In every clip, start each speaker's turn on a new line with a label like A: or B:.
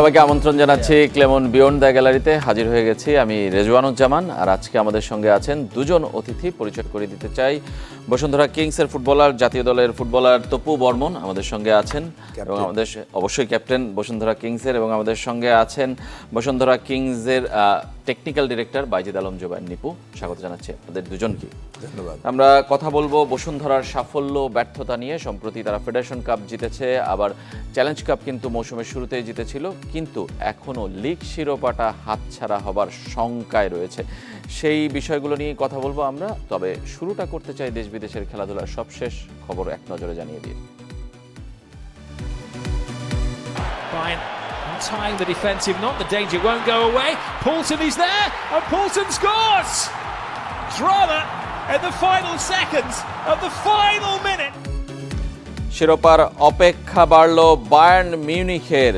A: সবাইকে আমন্ত্রণ জানাচ্ছি ক্লেমন বিয়ন্ড দ্য গ্যালারিতে। হাজির হয়ে গেছি আমি রেজওয়ানুজ্জামান। আর আজকে আমাদের সঙ্গে আছেন দুজন অতিথি পরিচয় করে দিতে চাই। বসুন্ধরা কিংসের ফুটবলার জাতীয় দলের ফুটবলার তপু বর্মন আমাদের সঙ্গে আছেন। এবং আমাদের অবশ্যই ক্যাপ্টেন বসুন্ধরা কিংসের। এবং আমাদের সঙ্গে আছেন বসুন্ধরা কিংসের টেকনিক্যাল ডিরেক্টর বাইজিদ আলম জোবাইন নিপু স্বাগত জানাচ্ছি আপনাদের দুজনকে।
B: ধন্যবাদ।
A: আমরা কথা বলব বসুন্ধরার সাফল্য ব্যর্থতা নিয়ে সম্প্রতি তারা ফেডারেশন কাপ জিতেছে আবার চ্যালেঞ্জ কাপ কিন্তু মৌসুমের শুরুতেই জিতেছিল কিন্তু এখনও লিগ শিরোপাটা হাতছাড়া হবার শঙ্কায় রয়েছে। সেই বিষয়গুলো নিয়ে কথা বলব আমরা তবে শুরুটা করতে চাই দেশ বিদেশের খেলাধুলার সবশেষ খবর এক নজরে জানিয়ে দিয়ে।
C: Bryant untying the defensive knot. The danger won't go away. Paulson is there, and Paulson scores! Drama in the final seconds of the final minute.
A: শিরোপার অপেক্ষা বাড়ল বায়ার্ন মিউনিখের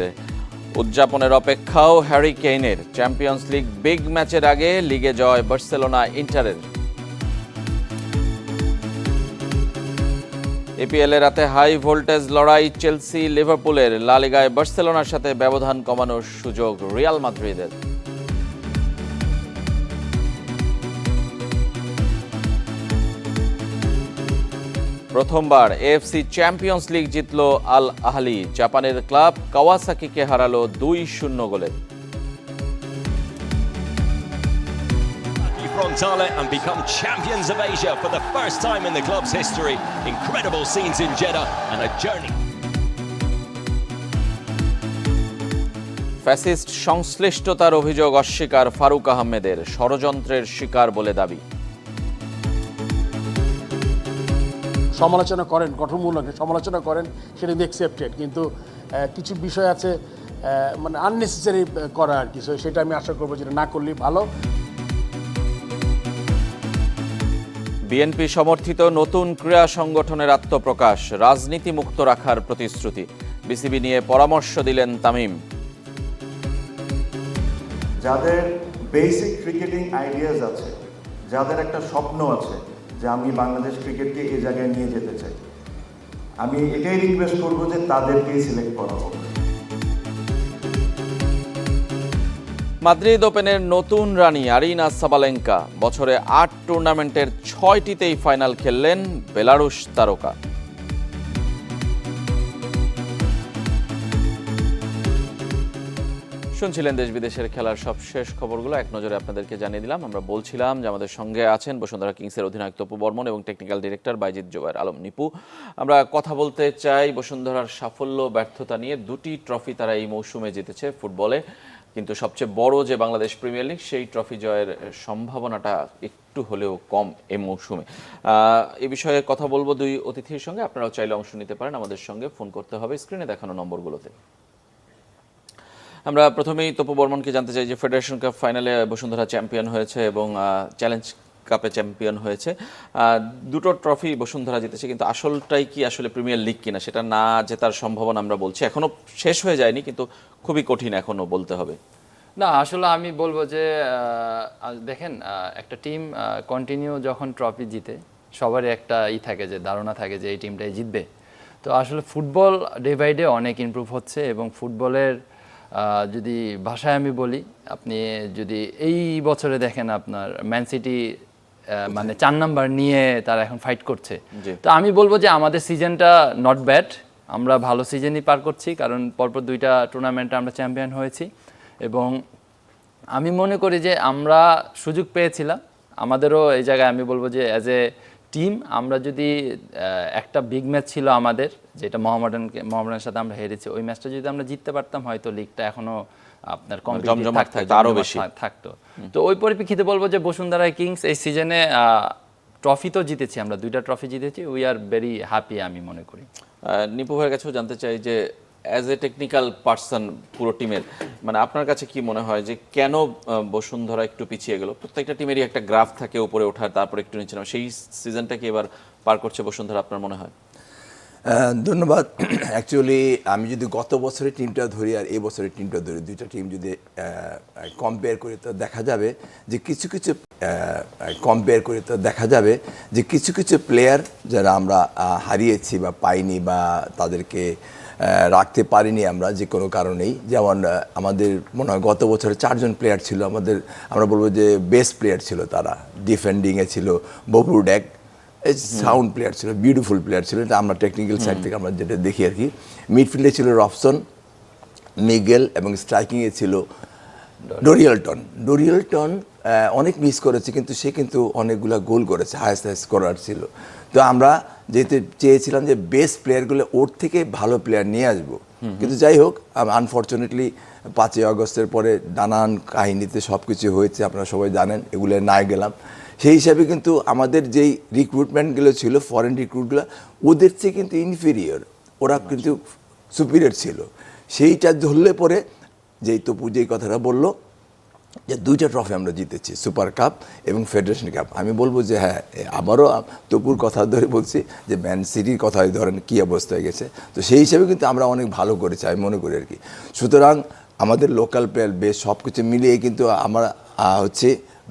A: উদযাপনের অপেক্ষাও হ্যারি কেইনের চ্যাম্পিয়ন্স লিগ বিগ ম্যাচের আগে লিগে জয় বার্সেলোনা ইন্টারের এপিএল এ রাতে হাই ভোল্টেজ লড়াই চেলসি লিভারপুলের লালিগায় বার্সেলোনার সাথে ব্যবধান কমানোর সুযোগ রিয়াল মাদ্রিদের। প্রথমবার এএফসি চ্যাম্পিয়ন্স লিগ জিতল আল আহলি। জাপানের ক্লাব কাওয়াসাকিকে হারালো দুই শূন্য গোলে।
D: Frontale and become champions of Asia for the first time in the club's history. Incredible scenes in Jeddah and a journey.
A: Fascist সংশ্লিষ্টতার অভিযোগ অস্বীকার ফারুক আহমেদের ষড়যন্ত্রের শিকার বলে দাবি
E: সমালোচনা করেন গঠনমূলক সমালোচনা করেন সেটা অ্যাকসেপ্টেড কিন্তু কিছু বিষয় আছে মানে আননেসেসারি করা আর কি সেটা আমি আশা করব যেটা না করলেই ভালো
A: বিএনপি সমর্থিত নতুন ক্রীড়া সংগঠনের আত্মপ্রকাশ রাজনীতি মুক্ত রাখার প্রতিশ্রুতি। বিসিবি নিয়ে পরামর্শ দিলেন তামিম।
F: যাদের বেসিক ক্রিকেটিং আইডিয়াস আছে, যাদের একটা স্বপ্ন আছে যে আমি বাংলাদেশ ক্রিকেটকে এই জায়গায় নিয়ে যেতে চাই, আমি এটাই রিকোয়েস্ট করব যে তাদেরকেই সিলেক্ট করা হোক
A: মাদ্রিদ ওপেনের নতুন রানী আরিনা সাবালেঙ্কা বছরে আট টুর্নামেন্টের ছয়টিতেই ফাইনাল খেললেন বেলারুশ তারকা। শুনছিলেন দেশ বিদেশের খেলার সবশেষ খবরগুলো। এক নজরে আপনাদেরকে জানিয়ে দিলাম, আমরা বলছিলাম যে আমাদের সঙ্গে আছেন বসুন্ধরা কিংসের অধিনায়ক তপু বর্মন এবং টেকনিক্যাল ডিরেক্টর বাইজিৎ জোবায়ের আলম নিপু। আমরা কথা বলতে চাই বসুন্ধরার সাফল্য, ব্যর্থতা নিয়ে। দুটি ট্রফি তারা এই মৌসুমে জিতেছে ফুটবলে। কিন্তু সবচেয়ে বড় যে বাংলাদেশ প্রিমিয়ার লিগ, সেই ট্রফি জয়ের সম্ভাবনাটা একটু হলেও কম এ মৌসুমে। এ বিষয়ে কথা বলব দুই অতিথির সঙ্গে। আপনারাও চাইলে অংশ নিতে পারেন। আমাদের সঙ্গে ফোন করতে হবে স্ক্রিনে দেখানো নম্বরগুলোতে। আমরা প্রথমেই তপু বর্মনকে জানতে চাই যে ফেডারেশন কাপ ফাইনালে বসুন্ধরা চ্যাম্পিয়ন হয়েছে এবং চ্যালেঞ্জ কাপে চ্যাম্পিয়ন হয়েছে। দুটো ট্রফি বসুন্ধরা জিতেছে, কিন্তু আসলটাই কি আসলে প্রিমিয়ার লিগ কিনা সেটা না জেতার সম্ভাবনা আমরা বলছি। এখনও শেষ হয়ে যায়নি, কিন্তু খুবই কঠিন এখনও বলতে হবে।
G: না, আসলে আমি বলব যে দেখেন একটা টিম কন্টিনিউ যখন ট্রফি জিতে, সবারই একটা ই থাকে যে, ধারণা থাকে যে, এই টিমটাই জিতবে। তো আসলে ফুটবল ডে বাই ডে অনেক ইমপ্রুভ হচ্ছে এবং ফুটবলের যদি ভাষায় আমি বলি, আপনি যদি এই বছরে দেখেন আপনার ম্যান সিটি মানে চার নাম্বার নিয়ে তারা এখন ফাইট করছে। তো আমি বলব যে আমাদের সিজনটা নট ব্যাড আমরা ভালো সিজনই পার করছি কারণ পরপর দুইটা টুর্নামেন্টে আমরা চ্যাম্পিয়ন হয়েছি। এবং আমি মনে করি যে আমরা সুযোগ পেয়েছিলাম। আমাদেরও এই জায়গায় আমি বলব যে অ্যাজ এ টিম আমরা যদি একটা বিগ ম্যাচ ছিল আমাদের যেটা মোহামেডানকে মোহামেডানের সাথে আমরা হেরেছি ওই ম্যাচটা যদি আমরা জিততে পারতাম হয়তো লিগটা এখনও আপনার থাকতো,
A: থাকতো,
G: আরও
A: বেশি।
G: থাকতো তো ওই পরিপ্রেক্ষিতে বলব যে বসুন্ধরা কিংস এই সিজনে ট্রফি তো জিতেছি আমরা দুইটা ট্রফি জিতেছি উই আর ভেরি হ্যাপি আমি মনে করি
A: নিপু ভাইয়ের কাছেও জানতে চাই যে অ্যাজ এ টেকনিক্যাল পার্সন পুরো টিমের মানে আপনার কাছে কি মনে হয় যে কেন বসুন্ধরা একটু পিছিয়ে গেল প্রত্যেকটা টিমেরই একটা গ্রাফ থাকে উপরে ওঠার তারপর একটু নিচে নামা। সেই সিজনটা কি এবার পার করছে বসুন্ধরা আপনার মনে হয়
B: ধন্যবাদ। অ্যাকচুয়ালি আমি যদি গত বছরের টিমটা ধরি আর এই বছরের টিমটা ধরি, দুইটা টিম যদি কম্পেয়ার করি, তো দেখা যাবে যে কিছু কিছু কম্পেয়ার করি, তো দেখা যাবে যে কিছু কিছু প্লেয়ার যারা আমরা হারিয়েছি বা পাইনি বা তাদেরকে রাখতে পারিনি আমরা যে কোনো কারণেই। যেমন আমাদের মনে হয় গত বছরে চারজন প্লেয়ার ছিল, আমাদের, আমরা বলব যে বেস্ট প্লেয়ার ছিল তারা। ডিফেন্ডিংয়ে ছিল বপুর ড্যাক সাউন্ড প্লেয়ার ছিল বিউটিফুল প্লেয়ার ছিল এটা আমরা টেকনিক্যাল সাইড থেকে আমরা যেটা দেখি আর কি। মিডফিল্ডে ছিল রফসন মিগেল এবং স্ট্রাইকিংয়ে ছিল ডোরিয়ালটন ডোরিয়ালটন অনেক মিস করেছে কিন্তু সে কিন্তু অনেকগুলা গোল করেছে হায়েস্ট হায়েস্ট স্কোরার ছিল। তো আমরা যেহেতু চেয়েছিলাম যে বেস্ট প্লেয়ারগুলো ওর থেকে ভালো প্লেয়ার নিয়ে আসব। কিন্তু যাই হোক আনফর্চুনেটলি পাঁচই আগস্টের পরে নানান কাহিনীতে সব কিছু হয়েছে আপনারা সবাই জানেন এগুলো না গেলাম। সেই হিসাবে কিন্তু আমাদের যেই রিক্রুটমেন্টগুলো ছিল ফরেন রিক্রুটগুলো ওদের চেয়ে কিন্তু ইনফিরিয়র ওরা কিন্তু সুপিরিয়র ছিল। সেইটা ধরলে পরে যেই তপু যেই কথাটা বলল যে দুইটা ট্রফি আমরা জিতেছি সুপার কাপ এবং ফেডারেশন কাপ আমি বলব যে হ্যাঁ আবারও তপুর কথা ধরে বলছি যে ম্যান সিটির কথাই ধরেন কী অবস্থা হয়ে গেছে। তো সেই হিসেবে কিন্তু আমরা অনেক ভালো করেছি, আমি মনে করি আর কি। সুতরাং আমাদের লোকাল প্লেয়ার বেশ সব কিছু মিলিয়ে কিন্তু আমরা হচ্ছে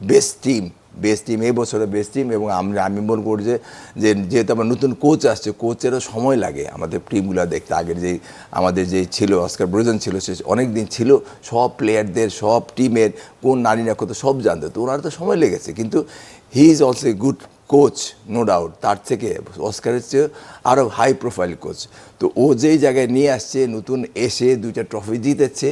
B: বেস্ট টিম বেস্ট টিম এই বছরের বেস্ট টিম এবং আমরা, আমি মনে করি যে যেহেতু আমার নতুন কোচ আসছে কোচেরও সময় লাগে আমাদের টিমগুলো দেখতে। আগের যে, আমাদের যে ছিল অস্কার ব্রোজন ছিল, সে অনেক দিন ছিল, সব প্লেয়ারদের সব টিমের কোন নারী না সব জানতো, তো ওনার তো সময় লেগেছে। কিন্তু he is also a good coach no doubt তার থেকে অস্কারের চেয়ে আরও হাই প্রোফাইল কোচ তো ও যেই জায়গায় নিয়ে আসছে, নতুন এসে দুইটা ট্রফি জিতেছে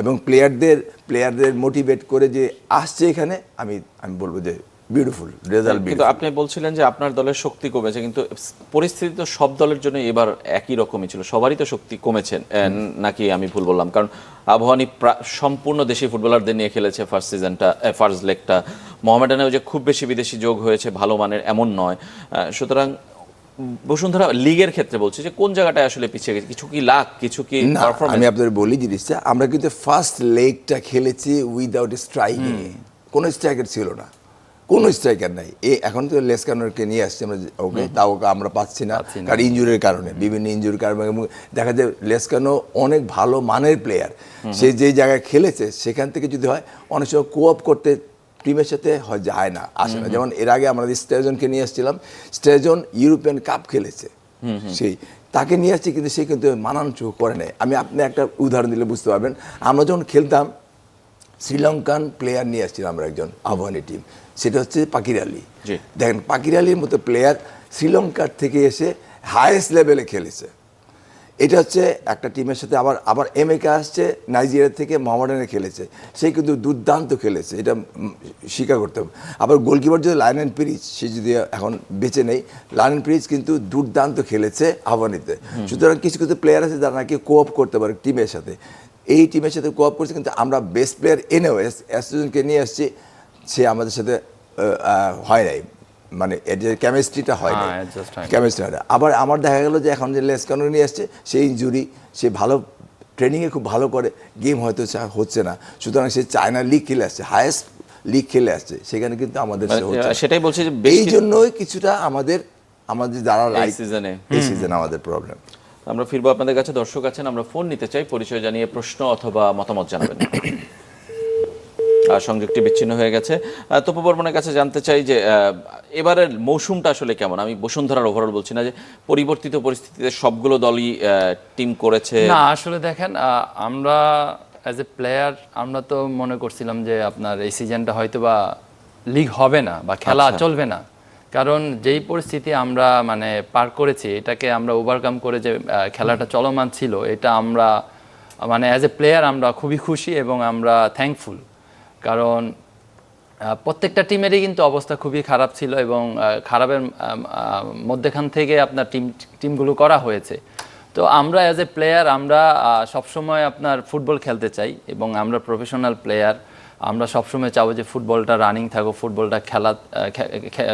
B: এবং প্লেয়ারদের প্লেয়ারদের মোটিভেট করে যে আসছে এখানে, আমি আমি বলব যে বিউটিফুল রেজাল্ট
A: কিন্তু আপনি বলছিলেন যে আপনার দলের শক্তি কমেছে কিন্তু পরিস্থিতি তো সব দলের জন্য এবার একই রকমই ছিল। সবারই তো শক্তি কমেছে নাকি আমি ভুল বললাম? কারণ আবহানী প্রা- সম্পূর্ণ দেশি ফুটবলারদের নিয়ে খেলেছে ফার্স্ট সিজনটা ফার্স্ট লেগটা মোহামেডানেও যে খুব বেশি বিদেশি যোগ হয়েছে ভালো মানের এমন নয়। সুতরাং বসুন্ধরা লিগের ক্ষেত্রে বলছি যে কোন জায়গাটায় আসলে পিছিয়ে গেছে? কিছু কি লাখ কিছু কি
B: আমি আপনাদের বলি জিনিসটা আমরা কিন্তু ফার্স্ট লেগটা খেলেছি উইদাউট স্ট্রাইকিং কোনো স্ট্রাইকার ছিল না। কোনো স্ট্রাইকার নাই। এ এখন তো লেসকানোরকে নিয়ে আসছি আমরা ওকে তাও আমরা পাচ্ছি না। কারণ ইঞ্জুরির কারণে বিভিন্ন ইঞ্জুরির কারণে। দেখা যায় লেসকানো অনেক ভালো মানের প্লেয়ার সে যে জায়গায় খেলেছে সেখান থেকে যদি হয় অনেক সময় কোঅপ করতে টিমের সাথে হয় যায় না আসে না। যেমন এর আগে আমরা স্টেজনকে নিয়ে আসছিলাম স্টেজন ইউরোপিয়ান কাপ খেলেছে। সেই তাকে নিয়ে আসছি কিন্তু সে কিন্তু মানানচু করে নেয় আমি আপনি একটা উদাহরণ দিলে বুঝতে পারবেন। আমরা যখন খেলতাম শ্রীলঙ্কান প্লেয়ার নিয়ে আসছিলাম আমরা একজন আহ্বানী টিম সেটা হচ্ছে পাকির আলী। দেখেন পাকির আলীর মতো প্লেয়ার শ্রীলঙ্কার থেকে এসে হায়েস্ট লেভেলে খেলেছে। এটা হচ্ছে একটা টিমের সাথে আবার আবার এম এমএকে আসছে নাইজেরিয়া থেকে মোহামেডানে খেলেছে। সে কিন্তু দুর্দান্ত খেলেছে এটা স্বীকার করতে হবে। আবার গোলকিপার যদি লায়নেন পিরিচ সে যদি এখন বেঁচে নেই লায়নেন পিরিচ কিন্তু দুর্দান্ত খেলেছে আহ্বানিতে। সুতরাং কিছু কিছু প্লেয়ার আছে যারা নাকি কোঅপ করতে পারে টিমের সাথে। এই টিমের সাথে কোঅপ করছে কিন্তু আমরা বেস্ট প্লেয়ার এনেও অ্যাসোসিয়েশনকে নিয়ে আসছি সে আমাদের সাথে হয় নাই। মানে যে কেমিস্ট্রিটা হয় না
G: হ্যাঁ, না।
B: কেমিস্ট্রি হয় না। আবার আমার দেখা গেল যে এখন যে লেসকানো নিয়ে আসছে সেই ইঞ্জুরি সে ভালো ট্রেনিংয়ে খুব ভালো করে গেম হয়তো হচ্ছে না। সুতরাং সে চায়না লিগ খেলে আসছে হায়েস্ট লিগ খেলে আসছে। সেখানে কিন্তু আমাদের
A: মানে। সেটাই বলছি যে
B: এই জন্যই কিছুটা আমাদের আমাদের যারা
A: এই সিজনে
B: এই সিজনে আমাদের প্রবলেম
A: আমরা ফিরবো আপনাদের কাছে। দর্শক আছেন আমরা ফোন নিতে চাই। পরিচয় জানিয়ে প্রশ্ন অথবা মতামত জানাবেন। সংযোগটি বিচ্ছিন্ন হয়ে গেছে। তপু বর্মনের কাছে জানতে চাই যে এবারের মৌসুমটা আসলে কেমন? আমি বসুন্ধরার ওভারঅল বলছি না যে পরিবর্তিত পরিস্থিতিতে সবগুলো দলই টিম করেছে।
G: না আসলে দেখেন আমরা অ্যাজ এ প্লেয়ার আমরা তো মনে করছিলাম যে আপনার এই সিজনটা হয়তো বা লিগ হবে না বা খেলা
A: আচ্ছা।
G: চলবে না। কারণ যেই পরিস্থিতি আমরা মানে পার করেছি এটাকে আমরা ওভারকাম করে যে খেলাটা চলমান ছিল এটা আমরা মানে অ্যাজ এ প্লেয়ার আমরা খুবই খুশি এবং আমরা থ্যাঙ্কফুল কারণ প্রত্যেকটা টিমেরই কিন্তু অবস্থা খুবই খারাপ ছিল এবং খারাপের মধ্যেখান থেকে আপনার টিম, টিমগুলো করা হয়েছে। তো আমরা অ্যাজ এ প্লেয়ার আমরা সবসময় আপনার ফুটবল খেলতে চাই এবং আমরা প্রফেশনাল প্লেয়ার আমরা সবসময় চাবো যে ফুটবলটা রানিং থাকুক, ফুটবলটা খেলা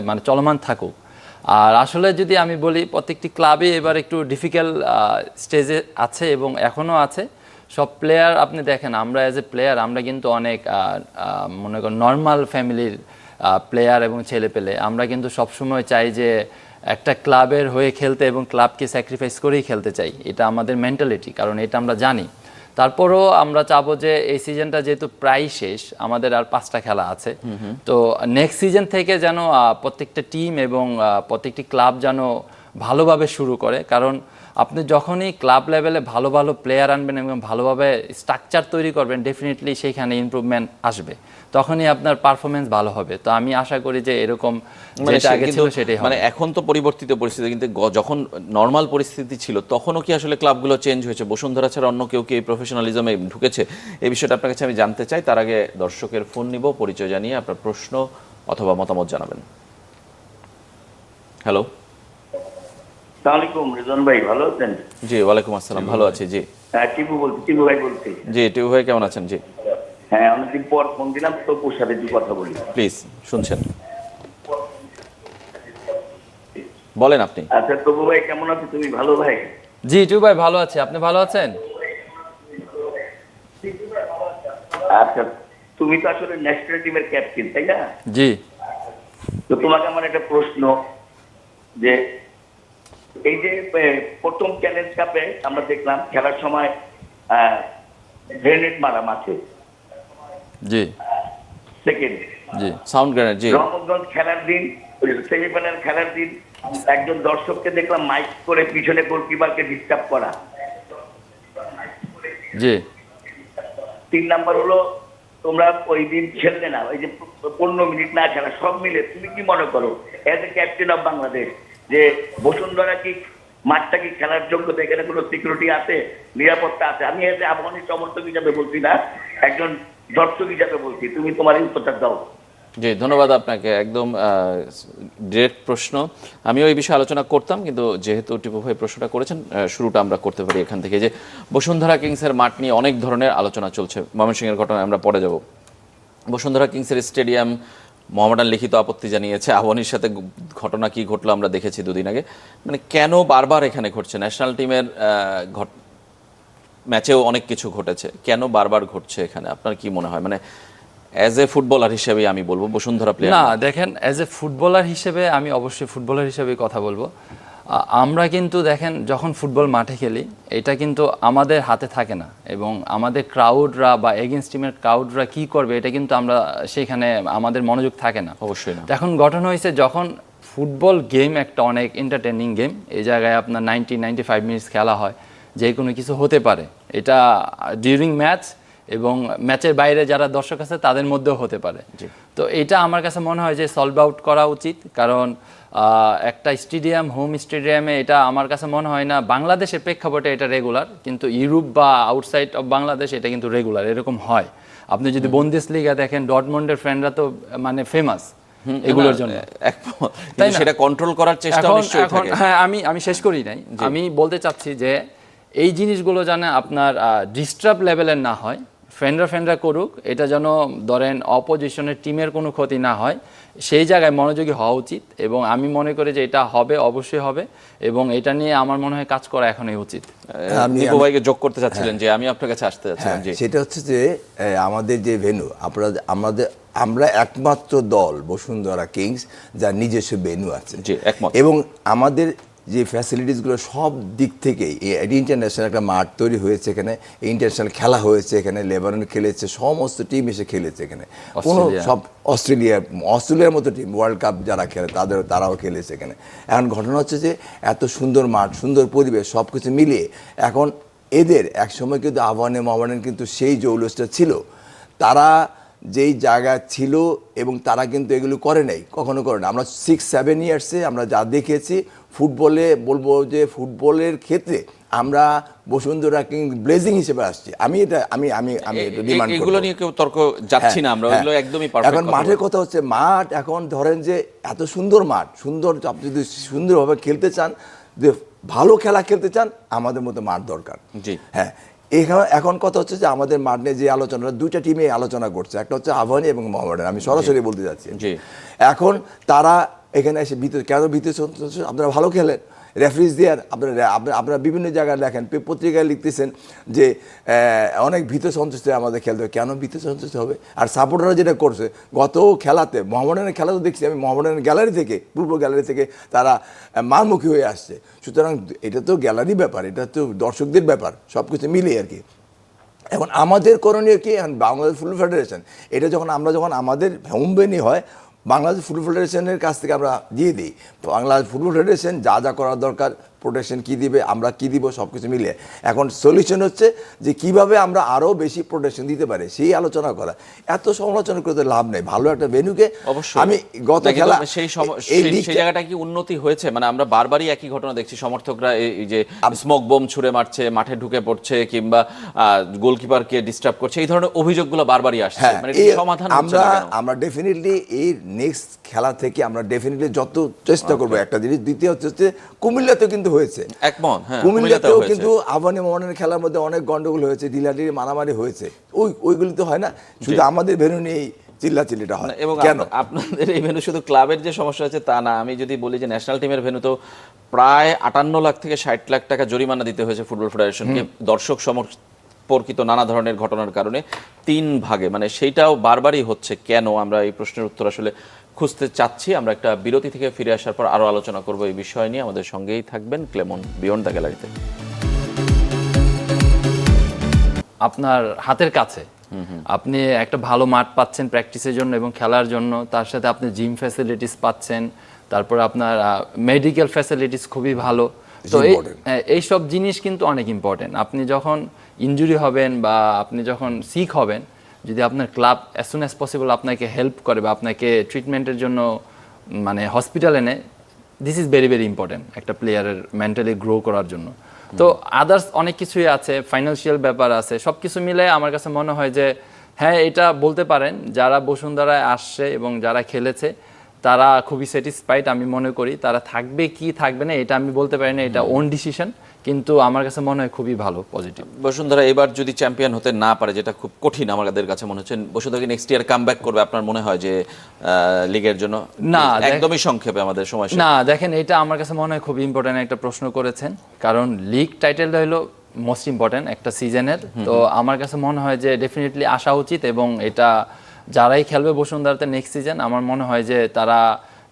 G: মানে চলমান থাকুক। আর আসলে যদি আমি বলি, প্রত্যেকটি ক্লাবে এবার একটু ডিফিকাল্ট স্টেজে আছে এবং এখনও আছে। সব প্লেয়ার আপনি দেখেন আমরা অ্যাজ এ প্লেয়ার আমরা কিন্তু অনেক মনে করেন নর্মাল ফ্যামিলির প্লেয়ার এবং ছেলে পেলে আমরা কিন্তু সবসময় চাই যে একটা ক্লাবের হয়ে খেলতে এবং ক্লাবকে স্যাক্রিফাইস করেই খেলতে চাই। এটা আমাদের মেন্টালিটি কারণ এটা আমরা জানি। তারপরও আমরা চাবো যে এই সিজনটা যেহেতু প্রায় শেষ আমাদের আর পাঁচটা খেলা আছে। তো নেক্সট সিজন থেকে যেন প্রত্যেকটা টিম এবং প্রত্যেকটি ক্লাব যেন ভালোভাবে শুরু করে কারণ আপনি যখনই ক্লাব লেভেলে ভালো ভালো প্লেয়ার আনবেন এবং ভালোভাবে স্ট্রাকচার তৈরি করবেন ডেফিনেটলি সেইখানে ইমপ্রুভমেন্ট আসবে। তখনই আপনার পারফরমেন্স ভালো হবে। তো আমি আশা করি যে এরকম
A: মানে
G: যেটা আগে ছিল সেটাই
A: মানে এখন তো পরিবর্তিত পরিস্থিতি কিন্তু যখন নর্মাল পরিস্থিতি ছিল তখনও কি আসলে ক্লাবগুলো চেঞ্জ হয়েছে? বসুন্ধরা ছাড়া অন্য কেউ কি এই প্রফেশনালিজমে ঢুকেছে? এই বিষয়টা আপনার কাছে আমি জানতে চাই। তার আগে দর্শকের ফোন নিব পরিচয় জানিয়ে আপনার প্রশ্ন অথবা মতামত জানাবেন। হ্যালো
H: রিজন ভাই ভালো আছেন?
A: জি ওয়ালাইকুম আসসালাম ভালো আছি জি।
H: হ্যাঁ টিপু বলছি টিপু ভাই বলছি।
A: জি টিউ ভাই কেমন আছেন? জি।
H: হ্যাঁ অনেকদিন পর ফোন দিলাম তপুর সাথে কথা বলি।
A: প্লিজ শুনছেন। বলেন আপনি।
H: আচ্ছা তপু ভাই কেমন আছো তুমি ভালো ভাই?
G: জি টু ভাই ভালো আছে। আপনি ভালো আছেন?
H: আচ্ছা তুমি তো আসলে ন্যাশনাল টিমের ক্যাপ্টেন তাই না?
G: জি।
H: তো তোমাকে আমার একটা প্রশ্ন যে এই যে প্রথম চ্যালেঞ্জ কাপে আমরা দেখলাম খেলার সময় গ্রেনেড মারা মাঠে।
G: জি।
H: সেকেন্ড
G: জি
A: সাউন্ড গ্রেনেড জি।
H: রহমতগঞ্জ খেলার দিন সেমিফাইনাল খেলার দিন একজন দর্শককে দেখলাম মাইক করে পিছনে গোলকিপারকে ডিস্টার্ব করা।
G: জি।
H: তিন নাম্বার হলো তোমরা ওই দিন খেললে না ওই যে পনেরো মিনিট না খেলা সব মিলে তুমি কি মনে করো? As a captain of Bangladesh যে বসুন্ধরা কি মাঠটা কি খেলার যোগ্যতা? এখানে কোনো সিকিউরিটি আছে? নিরাপত্তা আছে? আমি এতে আবহানী সমর্থক হিসাবে বলছি না, একজন দর্শক হিসাবে বলছি। তুমি তোমার এই উত্তরটা দাও।
A: জি, ধন্যবাদ আপনাকে। একদম ডিরেক্ট প্রশ্ন। আমিও এই বিষয়ে আলোচনা করতাম, কিন্তু যেহেতু টিপু ভাই প্রশ্নটা করেছেন শুরুটা আমরা করতে পারি এখান থেকে। যে বসুন্ধরা কিংসের মাঠ নিয়ে অনেক ধরনের আলোচনা চলছে। ময়মনসিংহের ঘটনায় আমরা পরে যাব। বসুন্ধরা কিংসের স্টেডিয়াম মোহামেডান লিখিত আপত্তি জানিয়েছে। আবহানির সাথে ঘটনা কি ঘটলো আমরা দেখেছি দুদিন আগে। মানে কেন বারবার এখানে ঘটছে? ন্যাশনাল টিমের ঘট ম্যাচেও অনেক কিছু ঘটেছে। কেন বারবার ঘটছে এখানে? আপনার কি মনে হয়? মানে অ্যাজ এ ফুটবলার হিসেবে আমি বলব বসুন্ধরা প্লেয়ার
G: না দেখেন অ্যাজ এ ফুটবলার হিসেবে আমি অবশ্যই ফুটবলার হিসেবে কথা বলব। আমরা কিন্তু দেখেন যখন ফুটবল মাঠে খেলি এটা কিন্তু আমাদের হাতে থাকে না। এবং আমাদের ক্রাউডরা বা এগেনস্ট টিমের ক্রাউডরা কি করবে এটা কিন্তু আমরা সেখানে আমাদের মনোযোগ থাকে না।
A: অবশ্যই না।
G: এখন গঠন হয়েছে যখন ফুটবল গেম একটা অনেক এন্টারটেনিং গেম এই জায়গায় আপনার নাইনটি নাইনটি ফাইভ মিনিটস খেলা হয় যে কোনো কিছু হতে পারে। এটা ডিউরিং ম্যাচ এবং ম্যাচের বাইরে যারা দর্শক আছে তাদের মধ্যেও হতে পারে। তো এটা আমার কাছে মনে হয় যে সলভ আউট করা উচিত। কারণ একটা স্টেডিয়াম হোম স্টেডিয়ামে এটা আমার কাছে মনে হয় না বাংলাদেশের প্রেক্ষাপটে এটা রেগুলার কিন্তু ইউরোপ বা আউটসাইড অফ বাংলাদেশ এটা কিন্তু রেগুলার এরকম হয়। আপনি যদি বন্দিস লিগা দেখেন ডটমন্ডের ফ্রেন্ডরা তো মানে ফেমাস এগুলোর জন্য। তাই
A: সেটা কন্ট্রোল করার চেষ্টা নিশ্চয়ই থাকে।
G: হ্যাঁ আমি আমি শেষ করি নাই। আমি বলতে চাচ্ছি যে এই জিনিসগুলো যেন আপনার ডিস্টার্ব লেভেলের না হয় ফ্রেন্ডরা ফ্রেন্ডরা করুক এটা যেন ধরেন অপোজিশনের টিমের কোনো ক্ষতি না হয় সেই জায়গায় মনোযোগী হওয়া উচিত এবং আমি মনে করি যে এটা হবে অবশ্যই হবে এবং এটা নিয়ে আমার মনে হয় কাজ করা এখনই উচিত।
B: আমি-
A: ভাইকে যোগ করতে চাচ্ছিলেন যে আমি আপনার কাছে আসতে
B: হ্যাঁ
A: চাচ্ছিলাম জি।
B: সেটা হচ্ছে যে আমাদের যে ভেনু আপনারা আমাদের আমরা একমাত্র দল বসুন্ধরা কিংস যার নিজস্ব ভেনু আছে। এবং আমাদের যে ফ্যাসিলিটিসগুলো সব দিক থেকেই ইন্টারন্যাশনাল একটা মাঠ তৈরি হয়েছে এখানে ইন্টারন্যাশনাল খেলা হয়েছে এখানে লেবানন খেলেছে সমস্ত টিম এসে খেলেছে এখানে। কোনো সব অস্ট্রেলিয়া অস্ট্রেলিয়ার মতো টিম ওয়ার্ল্ড কাপ যারা খেলে তাদের তারাও খেলেছে এখানে। এখন ঘটনা হচ্ছে যে এত সুন্দর মাঠ সুন্দর পরিবেশ সব কিছু মিলিয়ে এখন এদের একসময় কিন্তু আহ্বানে মহাবানের কিন্তু সেই জৌলসটা ছিল। তারা যেই জায়গা ছিল এবং তারা কিন্তু এগুলো করে নাই কখনো করে না আমরা সিক্স সেভেন ইয়ার্সে আমরা যা দেখেছি ফুটবলে বলব যে ফুটবলের ক্ষেত্রে আমরা বসুন্ধরা কিং ব্লেজিং হিসেবে আসছি আমি এটা আমি আমি আমি এটা ডিমান্ড
A: এগুলো নিয়ে কেউ তর্ক যাচ্ছি না আমরা
B: হ্যাঁ,
A: ওগুলো
B: হ্যাঁ।
A: একদমই
B: এখন মাঠের কথা হচ্ছে মাঠ এখন ধরেন যে এত সুন্দর মাঠ সুন্দর আপনি যদি সুন্দরভাবে খেলতে চান যে ভালো খেলা খেলতে চান আমাদের মতো মাঠ দরকার
A: জি।
B: হ্যাঁ এখানে এখন কথা হচ্ছে যে আমাদের মাঠ নিয়ে যে আলোচনা দুইটা টিমে আলোচনা করছে একটা হচ্ছে আহ্বানী এবং মোহামেডান আমি সরাসরি বলতে যাচ্ছি
A: জি।
B: এখন তারা এখানে এসে ভীত কেন ভীত হচ্ছে? আপনারা ভালো খেলেন। রেফারিজ দেওয়ার আপনারা আপনারা বিভিন্ন জায়গায় লেখেন পত্রিকায় লিখতেছেন যে অনেক ভীত সন্তুষ্ট আমাদের খেলতে হবে। কেন ভীত সন্তুষ্ট হবে? আর সাপোর্টাররা যেটা করছে, গত খেলাতে, মোহামেডানের খেলা তো দেখছি আমি মোহামেডানের গ্যালারি থেকে, পূর্ব গ্যালারি থেকে তারা মারমুখী হয়ে আসছে। সুতরাং এটা তো গ্যালারি ব্যাপার, এটা তো দর্শকদের ব্যাপার সব কিছু মিলিয়ে আর কি। এখন আমাদের করণীয় কি? বাংলাদেশ ফুটবল ফেডারেশন এটা যখন, আমরা যখন আমাদের হোম ভেনি হয় বাংলাদেশ ফুটবল ফেডারেশনের কাছ থেকে আমরা দিয়ে দিই। বাংলাদেশ ফুটবল ফেডারেশন যা যা করার দরকার প্রোটেকশন কি দিবে আমরা কি দিব সব কিছু মিলে এখন সলিউশন হচ্ছে যে কীভাবে আমরা আরও বেশি প্রোটেকশন দিতে পারি সেই আলোচনা করা। এত সমালোচনা করতে লাভ নেই ভালো একটা ভেনুকে
A: অবশ্যই।
B: আমি গত খেলা
A: সেই সেই- জায়গাটা কি উন্নতি হয়েছে? মানে আমরা বারবারই একই ঘটনা দেখছি সমর্থকরা এই যে স্মোক বোম ছুড়ে মারছে মাঠে ঢুকে পড়ছে কিংবা গোলকিপারকে ডিস্টার্ব করছে এই ধরনের অভিযোগগুলো বারবারই আসছে।
B: হ্যাঁ
A: মানে সমাধান
B: আমরা আমরা ডেফিনেটলি এই নেক্সট খেলা থেকে আমরা ডেফিনেটলি যত চেষ্টা করব একটা জিনিস। দ্বিতীয় হচ্ছে কুমিল্লাতে কিন্তু হয়েছে।
A: একমন হ্যাঁ
B: কুমিল্লাতেও কিন্তু আফগানি মোহনের খেলার মধ্যে অনেক গন্ডগোল হয়েছে ডিলাডিলি মারামারি হয়েছে। ওই ওইগুলি তো হয় না শুধু আমাদের ভেনু নেই চিল্লা চিল্লিটা হয়
A: এবং
B: কেন?
A: আপনাদের এই ভেনু শুধু ক্লাবের যে সমস্যা আছে তা না আমি যদি বলি যে ন্যাশনাল টিমের ভেনু তো প্রায় আটান্ন লাখ থেকে ষাট লাখ টাকা জরিমানা দিতে হয়েছে ফুটবল ফেডারেশনকে। দর্শক সম্পর্কিত নানা ধরনের ঘটনার কারণে তিন ভাগে মানে সেইটাও বারবারই হচ্ছে কেন আমরা এই প্রশ্নের উত্তর আসলে খুঁজতে চাচ্ছি। আমরা একটা বিরতি থেকে ফিরে আসার পর আরও আলোচনা করব এই বিষয় নিয়ে। আমাদের সঙ্গেই থাকবেন ক্লেমন বিয়ন্ড দ্য গ্যালারিতে।
G: আপনার হাতের কাছে আপনি একটা ভালো মাঠ পাচ্ছেন প্র্যাকটিসের জন্য এবং খেলার জন্য তার সাথে আপনি জিম ফ্যাসিলিটিস পাচ্ছেন তারপর আপনার মেডিকেল ফ্যাসিলিটিস খুবই ভালো। তো এই. হ্যাঁ, এইসব জিনিস কিন্তু অনেক ইম্পর্টেন্ট আপনি যখন ইনজুরি হবেন বা আপনি যখন সিক হবেন যদি আপনার club as soon as possible আপনাকে হেল্প করে বা আপনাকে ট্রিটমেন্টের জন্য মানে হসপিটালে নেয় this is very very important একটা প্লেয়ারের মেন্টালি গ্রো করার জন্য। তো আদার্স অনেক কিছুই আছে ফাইন্যান্সিয়াল ব্যাপার আছে সব কিছু মিলে আমার কাছে মনে হয় যে হ্যাঁ এটা বলতে পারেন যারা বসুন্ধরায় আসছে এবং যারা খেলেছে তারা খুবই স্যাটিসফাইড আমি মনে করি। তারা থাকবে কি থাকবে না এটা আমি বলতে পারি না এটা ওন ডিসিশন কিন্তু আমার কাছে মনে হয় খুবই ভালো পজিটিভ
A: বসুন্ধরা এবার যদি চ্যাম্পিয়ন হতে না পারে যেটা খুব কঠিন আমাদের কাছে মনে হচ্ছে বসুন্ধরা কি নেক্সট ইয়ার কাম করবে আপনার মনে হয় যে লিগের জন্য?
G: না,
A: একদমই সংক্ষেপে আমাদের সময়
G: না দেখেন এটা আমার কাছে মনে হয় খুব ইম্পর্টেন্ট একটা প্রশ্ন করেছেন কারণ লিগ টাইটেলটা হলো মোস্ট ইম্পর্টেন্ট একটা সিজনের তো আমার কাছে মনে হয় যে ডেফিনেটলি আসা উচিত এবং এটা যারাই খেলবে বসুন্ধরাতে নেক্সট সিজন আমার মনে হয় যে তারা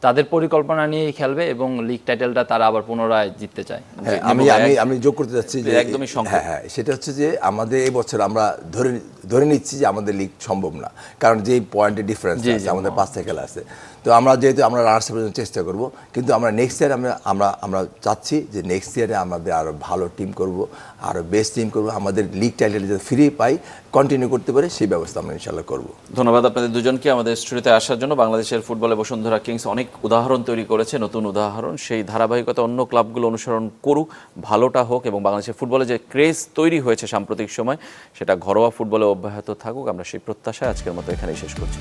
G: তাদের পরিকল্পনা নিয়েই খেলবে এবং লিগ টাইটেলটা তারা আবার পুনরায় জিততে চায়।
B: হ্যাঁ, আমি আমি আমি যোগ করতে যাচ্ছি যে
A: একদমই।
B: হ্যাঁ হ্যাঁ সেটা হচ্ছে যে আমাদের এই বছর আমরা ধরে ধরে নিচ্ছি যে আমাদের লিগ সম্ভব না। কারণ যে পয়েন্টে ডিফারেন্স আছে আমাদের পাঁচটা খেলা আছে তো আমরা যেহেতু আমরা রানার্স পর্যন্ত চেষ্টা করব, কিন্তু আমরা নেক্সট ইয়ার আমরা আমরা আমরা চাচ্ছি যে নেক্সট ইয়ারে আমাদের আরও ভালো টিম করব আরও বেস্ট টিম করব, আমাদের লিগ টাইটেল যাতে ফ্রি পাই কন্টিনিউ করতে পারে সেই ব্যবস্থা আমরা ইনশাল্লাহ করব।
A: ধন্যবাদ আপনাদের দুজনকে আমাদের স্টুডিওতে আসার জন্য। বাংলাদেশের ফুটবলে বসুন্ধরা কিংস অনেক উদাহরণ তৈরি করেছে, নতুন উদাহরণ। সেই ধারাবাহিকতা অন্য ক্লাবগুলো অনুসরণ করুক, ভালোটা হোক এবং বাংলাদেশের ফুটবলে যে ক্রেজ তৈরি হয়েছে সাম্প্রতিক সময়, সেটা ঘরোয়া ফুটবলে অব্যাহত থাকুক। আমরা সেই প্রত্যাশায় আজকের মতো এখানেই শেষ করছি।